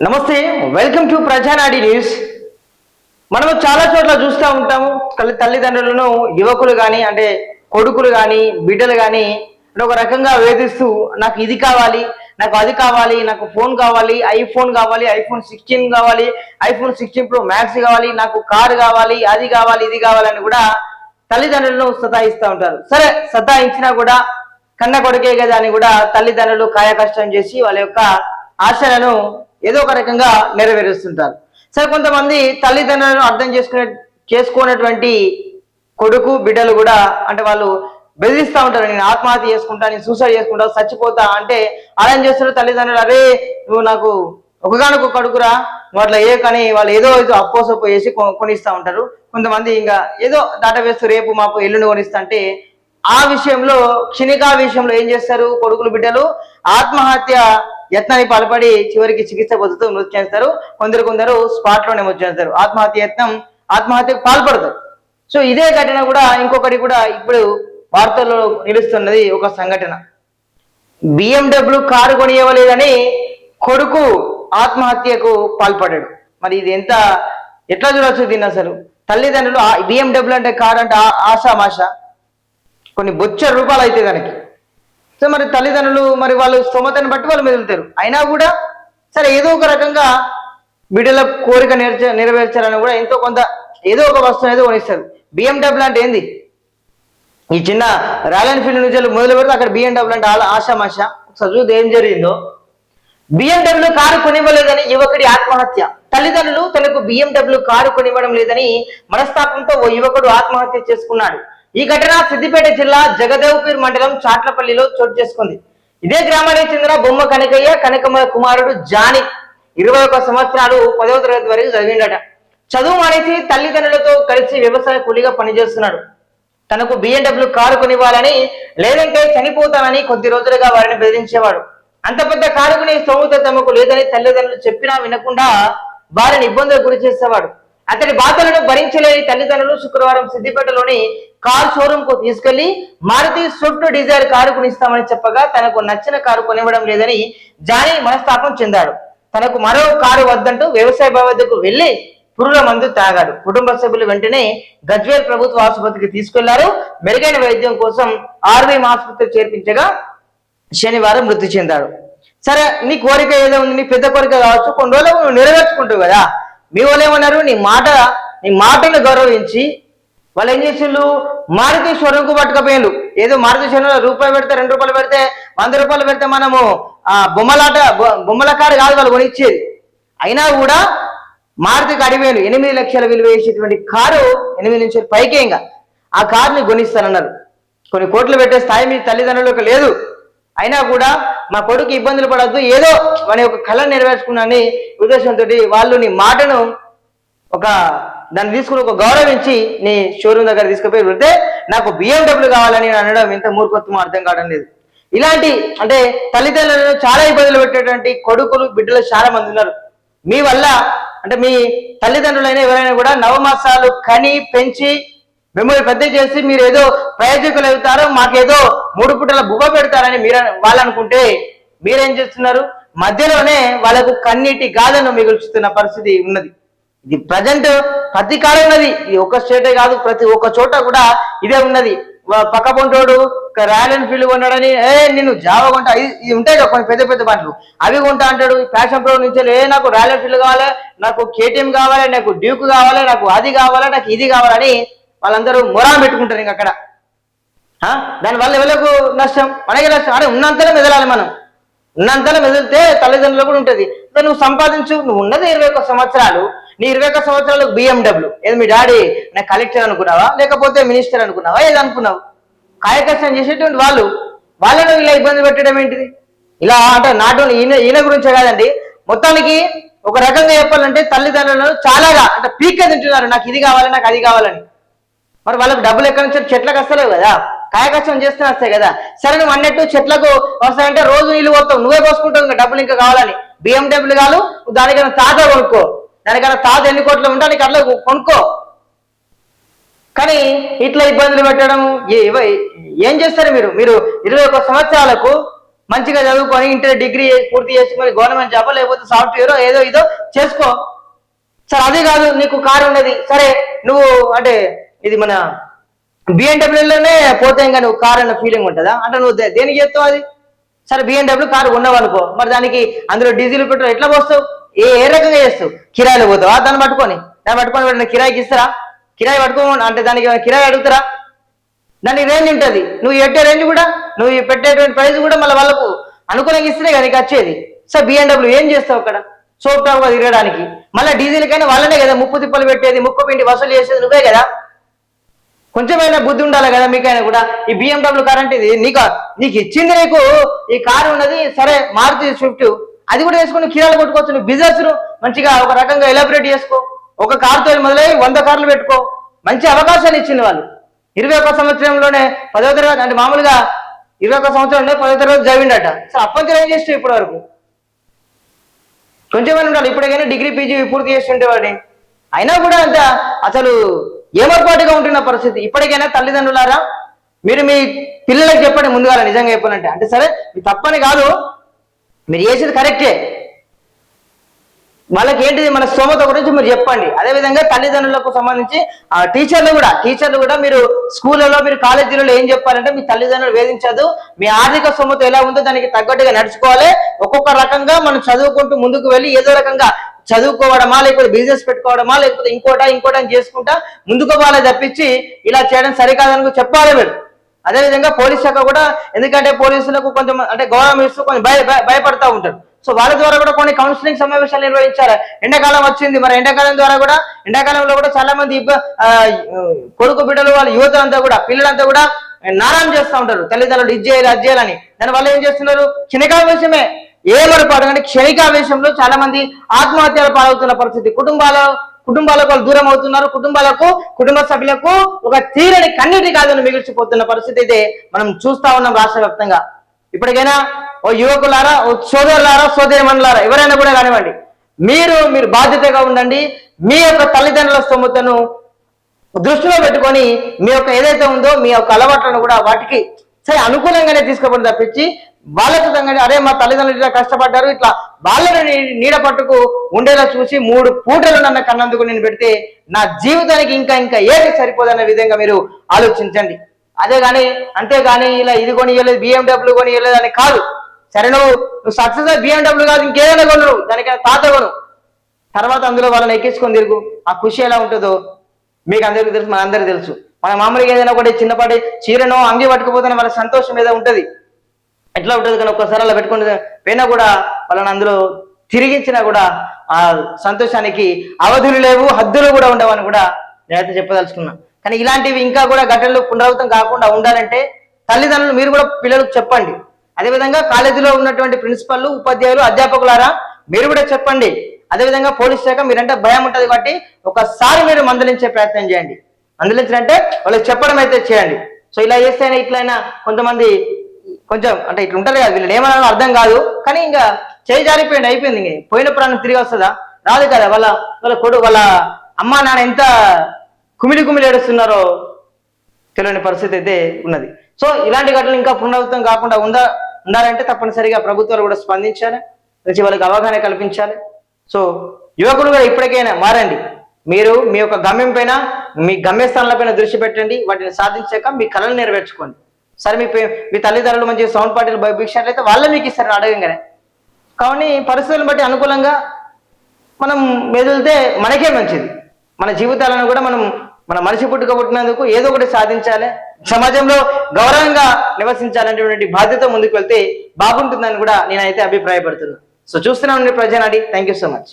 నమస్తే welcome to ప్రజానాడి news. మనము చాలా చోట్ల చూస్తూ ఉంటాము. తల్లి తల్లిదండ్రులను యువకులు కానీ అంటే కొడుకులు కానీ బిడ్డలు కానీ అంటే ఒక రకంగా వేధిస్తూ నాకు ఇది కావాలి నాకు అది కావాలి నాకు ఫోన్ కావాలి ఐఫోన్ కావాలి ఐఫోన్ సిక్స్టీన్ కావాలి ఐఫోన్ సిక్స్టీన్ ప్రో మ్యాక్స్ కావాలి నాకు కారు కావాలి అది కావాలి ఇది కావాలని కూడా తల్లిదండ్రులను సతాయిస్తూ ఉంటారు. సరే సతాయించినా కూడా కన్న కొడుకే కదా అని కూడా తల్లిదండ్రులు కాయకష్టం చేసి వాళ్ళ యొక్క ఆశలను ఏదో ఒక రకంగా నెరవేరుస్తుంటారు. సరే కొంతమంది తల్లిదండ్రులను అర్థం చేసుకునే చేసుకోనటువంటి కొడుకు బిడ్డలు కూడా అంటే వాళ్ళు బెదిరిస్తూ ఉంటారు. నేను ఆత్మహత్య చేసుకుంటా నేను సూసైడ్ చేసుకుంటా చచ్చిపోతా అంటే అలా ఏం చేస్తారు తల్లిదండ్రులు అరే నువ్వు నాకు ఒకగానొక కడుకురా నువ్వు అట్లా ఏ కానీ వాళ్ళు ఏదో ఏదో అప్పోసప్పో వేసి కొ- ఉంటారు. కొంతమంది ఇంకా ఏదో దాటవేస్తూ రేపు మాకు ఎల్లుండి కొనిస్తా అంటే ఆ విషయంలో క్షణికా విషయంలో ఏం చేస్తారు కొడుకులు బిడ్డలు? ఆత్మహత్య యత్నానికి పాల్పడి చివరికి చికిత్స పొందుతూ మృతి చేస్తారు కొందరు కొందరు స్పాట్లోనే మృతి చేస్తారు ఆత్మహత్య యత్నం ఆత్మహత్యకు పాల్పడతారు సో ఇదే ఘటన కూడా ఇంకొకటి కూడా ఇప్పుడు వార్తల్లో నిలుస్తున్నది ఒక సంఘటన. బిఎండబ్ల్యూ కారు కొనియవలేదని కొడుకు ఆత్మహత్యకు పాల్పడాడు. మరి ఇది ఎంత ఎట్లా చూడొచ్చు దీన్ని అసలు? తల్లిదండ్రులు బిఎండబ్ల్యూ అంటే కారు అంటే ఆశామాష కొన్ని బొచ్చ రూపాయలు అయితే దానికి. సో మరి తల్లిదండ్రులు మరి వాళ్ళు స్తోమతని బట్టి వాళ్ళు మెదులుతారు అయినా కూడా సరే ఏదో ఒక రకంగా బిడ్డల కోరిక నెరచ నెరవేర్చాలని కూడా ఎంతో కొంత ఏదో ఒక వస్తువు అనేది కొనిస్తారు. బిఎండబ్ల్యూ అంటే ఏంది? ఈ చిన్న రాయల్ ఎన్ఫీల్డ్ నుంచి మొదలు పెడితే అక్కడ బిఎండబ్ల్యూ అంటే ఆశామాష ఆషామాష. ఒకసారి చూస్తే ఏం జరిగిందో. బిఎండబ్ల్యూ కారు కొనివ్వలేదని యువకుడి ఆత్మహత్య. తల్లిదండ్రులు తనకు బిఎండబ్ల్యూ కారు కొనివ్వడం లేదని మనస్తాపంతో ఓ యువకుడు ఆత్మహత్య చేసుకున్నాడు. ఈ ఘటన సిద్దిపేట జిల్లా జగదేవ్పీర్ మండలం చాట్లపల్లిలో చోటు చేసుకుంది. ఇదే గ్రామానికి చెందిన బొమ్మ కనకయ్య కనకమ్మ కుమారుడు జాని ఇరవై ఒక సంవత్సరాలు పదవ తరగతి వరకు చదివిండట. చదువు మానేసి తల్లిదండ్రులతో కలిసి వ్యవసాయ కూలీగా పనిచేస్తున్నాడు. తనకు బిఎండబ్ల్యూ కారు కొనివ్వాలని లేదంటే చనిపోతానని కొద్ది రోజులుగా వారిని బెదిరించేవాడు. అంత పెద్ద కారు కొనే స్తోమత తమకు లేదని తల్లిదండ్రులు చెప్పినా వినకుండా వారిని ఇబ్బందులకు గురి చేసేవాడు. అతడి బాధలను భరించలేని తల్లిదండ్రులు శుక్రవారం సిద్దిపేటలోని కార్ షోరూమ్కు తీసుకెళ్ళి మారుతి స్విఫ్ట్ డిజైర్ కారు కొనిస్తామని చెప్పగా తనకు నచ్చిన కారు కొనివ్వడం లేదని జానీ మనస్తాపం చెందాడు. తనకు మరో కారు వద్దంటూ వ్యవసాయ వద్దకు వెళ్ళి పురుల మందు తాగాడు. కుటుంబ సభ్యులు వెంటనే గజ్వేల్ ప్రభుత్వ ఆసుపత్రికి తీసుకెళ్ళారు. మెరుగైన వైద్యం కోసం ఆర్వీఎం ఆసుపత్రి చేర్పించగా శనివారం మృతి చెందాడు. సరే నీ కోరిక ఏదో ఉంది నీ పెద్ద కోరిక కావచ్చు కొన్ని రోజులు నువ్వు నెరవేర్చుకుంటావు కదా. మీ వాళ్ళు ఏమన్నారు నీ మాట నీ మాటను గౌరవించి వాళ్ళు ఏం చేసిండ్రు? మారుతి స్వరంకు పట్టుకపోయిండు ఏదో మారుతి స్వరంలో రూపాయి పెడితే రెండు రూపాయలు పెడితే వంద రూపాయలు పెడితే మనము ఆ బొమ్మలాట బొమ్మల కారు కాదు వాళ్ళు కొనిచ్చేది. అయినా కూడా మారుతికి అడిగాను ఎనిమిది లక్షల విలువ వేసేటువంటి కారు ఎనిమిది నుంచి పైకే ఇంకా. ఆ కారుని కొనిస్తానన్నారు. కొన్ని కోట్లు పెట్టే స్థాయి మీ తల్లిదండ్రులకు లేదు. అయినా కూడా మా కొడుకు ఇబ్బందులు పడద్దు. ఏదో మన యొక్క కళను నెరవేర్చుకున్నాని ఉద్దేశంతో వాళ్ళు నీ మాటను ఒక దాన్ని తీసుకుని ఒక గౌరవించి నీ షోరూమ్ దగ్గర తీసుకుపోయి పెడితే నాకు బిఎండబ్ల్యూ కావాలని అనడం ఇంత మూర్ఖత్వం అర్థం కావడం లేదు. ఇలాంటి అంటే తల్లిదండ్రులను చాలా ఇబ్బందులు పెట్టేటువంటి కొడుకులు బిడ్డలు చాలా మంది ఉన్నారు. మీ వల్ల అంటే మీ తల్లిదండ్రులైనా ఎవరైనా కూడా నవమాసాలు కని పెంచి మిమ్మల్ని పెద్ద చేసి మీరు ఏదో ప్రయోజకులు అవుతారో మాకేదో మూడు పుట్టల బువ్వ పెడతారని మీరు వాళ్ళనుకుంటే మీరేం చేస్తున్నారు? మధ్యలోనే వాళ్ళకు కన్నీటి గాథను మిగుల్చుతున్న పరిస్థితి ఉన్నది. ఇది ప్రజెంట్ ప్రతి కాలం ఉన్నది. ఇది ఒక స్టేటే కాదు ప్రతి ఒక్క చోట కూడా ఇదే ఉన్నది. పక్క పొంటోడు ఒక రాయల్ ఎన్ఫీల్డ్ కొన్నాడని ఏ నేను జావా కొంటా ఇది- ఇది ఉంటాయి కదా కొన్ని పెద్ద పెద్ద బండ్లు. అవి కొంటా అంటాడు ఫ్యాషన్ ప్రో నుంచి ఏ నాకు రాయల్ ఎన్ఫీల్డ్ కావాలి నాకు కేటీఎం కావాలి నాకు డ్యూక్ కావాలి నాకు అది కావాలి నాకు ఇది కావాలని వాళ్ళందరూ మొరాలు పెట్టుకుంటారు ఇంక అక్కడ. దాని దానివల్ల ఎవరికి నష్టం? మనకి నష్టం. అరే ఉన్నంతలో మెదలాలి మనం. ఉన్నంతలో మెదిలితే తల్లిదండ్రులు కూడా ఉంటుంది. నువ్వు సంపాదించు నువ్వు ఉన్నది ఇరవై ఒక్క సంవత్సరాలు. నీ ఇరవై ఒక్క సంవత్సరాలకు బిఎండబ్ల్యూ ఏది మీ డాడీ నాకు కలెక్టర్ అనుకున్నావా? లేకపోతే మినిస్టర్ అనుకున్నావా? ఏది అనుకున్నావు? కాయకష్టం చేసేటువంటి వాళ్ళు వాళ్ళను ఇలా ఇబ్బంది పెట్టడం ఏంటిది? ఇలా అంటే నాటు ఈయన ఈయన గురించే కాదండి. మొత్తానికి ఒక రకంగా చెప్పాలంటే తల్లిదండ్రులను చాలాగా అంటే పీక్క తింటున్నారు. నాకు ఇది కావాలి నాకు అది కావాలని. మరి వాళ్ళకి డబ్బులు ఎక్కడి నుంచి చెట్లకు వస్తలేవు కదా. కాయకష్టం చేస్తే వస్తాయి కదా. సరే నువ్వు అన్నట్టు చెట్లకు వస్తాయంటే రోజు నీళ్ళు పోతావు. నువ్వే పోసుకుంటావు ఇంకా డబ్బులు ఇంకా కావాలని. బిఎండబ్ల్యూ కాదు దానికైనా తాత కొనుక్కో. దానికైనా తాత ఎన్ని కోట్లు ఉంటా నీకు అట్లా కొనుక్కో. కానీ ఇట్లా ఇబ్బందులు పెట్టడం ఏం చేస్తారు మీరు? మీరు ఇరవై ఒక్క సంవత్సరాలకు మంచిగా చదువుకొని ఇంటర్ డిగ్రీ పూర్తి చేసుకొని గవర్నమెంట్ జాబ్ లేకపోతే సాఫ్ట్వేర్ ఏదో ఏదో చేసుకో. సరే అదే కాదు నీకు కారు ఉన్నది సరే నువ్వు అంటే ఇది మన బిఎండబ్ల్యూలోనే పోతే ఇంకా నువ్వు కారు అన్న ఫీలింగ్ ఉంటుందా? అంటే నువ్వు దే- దేనికి చేస్తావు అది? సరే బిఎండబ్ల్యూ కారు ఉన్నావు అనుకో మరి దానికి అందులో డీజిల్ పెట్రోల్ ఎట్లా పోస్తావు? ఏ ఏ రకంగా చేస్తావు? కిరాయిలో పోతావా? దాన్ని పట్టుకొని. దాన్ని పట్టుకొని కిరాయికి ఇస్తారా? కిరాయి పట్టుకో అంటే దానికి ఏమైనా కిరాయి అడుగుతారా? దానికి రేంజ్ ఉంటుంది. నువ్వు పెట్టే రేంజ్ కూడా నువ్వు పెట్టేటువంటి ప్రైస్ కూడా మళ్ళీ వాళ్ళకు అనుకూలంగా ఇస్తేనే కదా నీకు వచ్చేది. సో బిఎండబ్ల్యూ ఏం చేస్తావు అక్కడ? సోప్ టాప్గా తిరగడానికి. మళ్ళీ డీజిల్ కైనా వాళ్ళనే కదా ముప్పు తిప్పలు పెట్టేది ముక్కు పిండి వసూలు చేసేది నువ్వే కదా? కొంచెమైనా బుద్ధి ఉండాలి కదా మీకైనా కూడా. ఈ బిఎండబ్ల్యూ కార్ అంటే ఇది నీకు నీకు ఇచ్చింది నీకు ఈ కారు ఉన్నది సరే మారుతి స్విఫ్ట్ అది కూడా వేసుకుని కిరాలు కొట్టుకోవచ్చు నువ్వు బిజినెస్ మంచిగా ఒక రకంగా ఎలాబరేట్ చేసుకో. ఒక కారుతో మొదలై వంద కార్లు పెట్టుకో. మంచి అవకాశాలు ఇచ్చింది వాళ్ళు. ఇరవై ఒక్క సంవత్సరంలోనే పదవ తరగతి అంటే మామూలుగా ఇరవై ఒక్క సంవత్సరంలోనే పదవ తరగతి చదివిండట. సరే అప్పంచలు ఏం చేస్తావు ఇప్పటి వరకు? కొంచెమైనా ఉండాలి. ఇప్పటికైనా డిగ్రీ పీజీ పూర్తి చేస్తుంటే వాడిని. అయినా కూడా అంత అసలు ఏమర్పాటు ఉంటున్న పరిస్థితి? ఇప్పటికైనా తల్లిదండ్రులారా మీరు మీ పిల్లలకు చెప్పండి ముందుగా నిజంగా చెప్పాలంటే. అంటే సరే మీ తప్పని కాదు మీరు చేసేది కరెక్టే. వాళ్ళకి ఏంటిది మన స్తోమత గురించి మీరు చెప్పండి. అదే విధంగా తల్లిదండ్రులకు సంబంధించి ఆ టీచర్లు కూడా టీచర్లు కూడా మీరు స్కూళ్ళలో మీరు కాలేజీలలో ఏం చెప్పాలంటే మీ తల్లిదండ్రులు వేధించదు. మీ ఆర్థిక స్తోమత ఎలా ఉందో దానికి తగ్గట్టుగా నడుచుకోవాలి. ఒక్కొక్క రకంగా మనం చదువుకుంటూ ముందుకు వెళ్ళి ఏదో రకంగా చదువుకోవడమా లేకపోతే బిజినెస్ పెట్టుకోవడమా లేకపోతే ఇంకోటా ఇంకోటా అని చేసుకుంటా ముందుకు పోవాలి తప్పించి ఇలా చేయడం సరికాదని చెప్పాలి మీరు. అదే విధంగా పోలీస్ శాఖ కూడా ఎందుకంటే పోలీసులకు కొంచెం అంటే గౌరవం ఇస్తూ కొంచెం భయ భయ- భయపడతా ఉంటారు. సో వాళ్ళ ద్వారా కూడా కొన్ని కౌన్సిలింగ్ సమావేశాలు నిర్వహించారు. ఎండాకాలం వచ్చింది. మరి ఎండాకాలం ద్వారా కూడా ఎండాకాలంలో కూడా చాలా మంది కొడుకు బిడ్డలు వాళ్ళ యువత అంతా కూడా పిల్లలంతా కూడా నారాయణ చేస్తూ ఉంటారు. తల్లిదండ్రులు ఇది చేయాలి అది చేయాలని దాని వల్ల ఏం చేస్తున్నారు? చిన్నకాల విషయమే ఏమరపాటు అంటే క్షణికావేశంలో చాలా మంది ఆత్మహత్యలు పాలవుతున్న పరిస్థితి. కుటుంబాల కుటుంబాలకు వాళ్ళు దూరం అవుతున్నారు. కుటుంబాలకు కుటుంబ సభ్యులకు ఒక తీరని కన్నీటి కాదని మిగిల్చిపోతున్న పరిస్థితి అయితే మనం చూస్తా ఉన్నాం రాష్ట్ర వ్యాప్తంగా. ఇప్పటికైనా ఓ యువకులారా ఓ సోదరులారా సోదరిమణులారా ఎవరైనా కూడా కానివ్వండి మీరు మీరు బాధ్యతగా ఉండండి. మీ యొక్క తల్లిదండ్రుల స్తోమతను దృష్టిలో పెట్టుకొని మీ యొక్క ఏదైతే ఉందో మీ యొక్క అలవాట్లను కూడా వాటికి సరే అనుకూలంగానే తీసుకోబడి తప్పించి వాళ్ళకు తగ్గని అరే మా తల్లిదండ్రులు ఇట్లా కష్టపడ్డారు ఇట్లా వాళ్ళని నీడ పట్టుకు ఉండేలా చూసి మూడు పూటలు నన్ను కన్నందుకు నేను పెడితే నా జీవితానికి ఇంకా ఇంకా ఏది సరిపోదన్న విధంగా మీరు ఆలోచించండి. అదే కానీ అంతేగాని ఇలా ఇది కొని ఇవ్వలేదు బిఎండబ్ల్యూ కొని ఇవ్వలేదు అని కాదు. సరే నువ్వు నువ్వు సక్సెస్ బిఎండబ్ల్యూ కాదు ఇంకేదైనా కొను నువ్వు దానికైనా తాత కొను. తర్వాత అందులో వాళ్ళని ఎక్కించుకొని తిరుగు. ఆ ఖుషి ఎలా ఉంటుందో మీకు అందరికీ తెలుసు మనందరికీ తెలుసు. మన మామూలుగా ఏదైనా ఒకటి చిన్నపాటి చీరనో అంగి పట్టుకుపోతేనే వాళ్ళ సంతోషం ఏదో ఉంటది. ఎట్లా ఉంటుంది కానీ ఒక్కసారి అలా పెట్టుకుని పోయినా కూడా వాళ్ళని అందులో తిరిగించినా కూడా ఆ సంతోషానికి అవధులు లేవు హద్దులు కూడా ఉండవని కూడా నేనైతే చెప్పదలుచుకున్నా. కానీ ఇలాంటివి ఇంకా కూడా ఘటనలు పునరావృతం కాకుండా ఉండాలంటే తల్లిదండ్రులు మీరు కూడా పిల్లలకు చెప్పండి. అదేవిధంగా కాలేజీలో ఉన్నటువంటి ప్రిన్సిపల్ ఉపాధ్యాయులు అధ్యాపకులారా మీరు కూడా చెప్పండి. అదేవిధంగా పోలీస్ శాఖ మీరంటే భయం ఉంటుంది కాబట్టి ఒకసారి మీరు మందలించే ప్రయత్నం చేయండి. మందలించాలంటే వాళ్ళకి చెప్పడం అయితే చేయండి. సో ఇలా చేస్తేనే ఇట్లయినా కొంతమంది కొంచెం అంటే ఇట్లా ఉంటారు కదా వీళ్ళు ఏమన్నా అర్థం కాదు. కానీ ఇంకా చేయి జారిపోయింది అయిపోయింది ఇంక. పోయిన ప్రాణం తిరిగి వస్తుందా? రాదు కదా వాళ్ళ వాళ్ళ కొడు వాళ్ళ అమ్మా నాన్న ఎంత కుమిలి కుమిలి ఏడుస్తున్నారో తెలియని పరిస్థితి అయితే ఉన్నది. సో ఇలాంటి ఘటనలు ఇంకా పునరావృతం కాకుండా ఉందా ఉండాలంటే తప్పనిసరిగా ప్రభుత్వాలు కూడా స్పందించాలి. మంచి వాళ్ళకి అవగాహన కల్పించాలి. సో యువకులు కూడా ఇప్పటికైనా మారండి. మీరు మీ యొక్క గమ్యం పైన మీ గమ్యస్థానాలపైన దృష్టి పెట్టండి. వాటిని సాధించాక మీ కళలు నెరవేర్చుకోండి. సరే మీ పే- మీ తల్లిదండ్రులు మంచి సౌండ్ పార్టీలు భయపించినట్లయితే వాళ్ళే మీకు ఇస్తారు అడగంగానే. కానీ పరిస్థితులను బట్టి అనుకూలంగా మనం మెదిలితే మనకే మంచిది. మన జీవితాలను కూడా మనం మన మనిషి పుట్టుక పుట్టినందుకు ఏదో ఒకటి సాధించాలి. సమాజంలో గౌరవంగా నివసించాలనేటువంటి బాధ్యత ముందుకు వెళ్తే బాగుంటుందని కూడా నేనైతే అభిప్రాయపడుతున్నాను సో చూస్తున్నాను Prajanadi thank you so much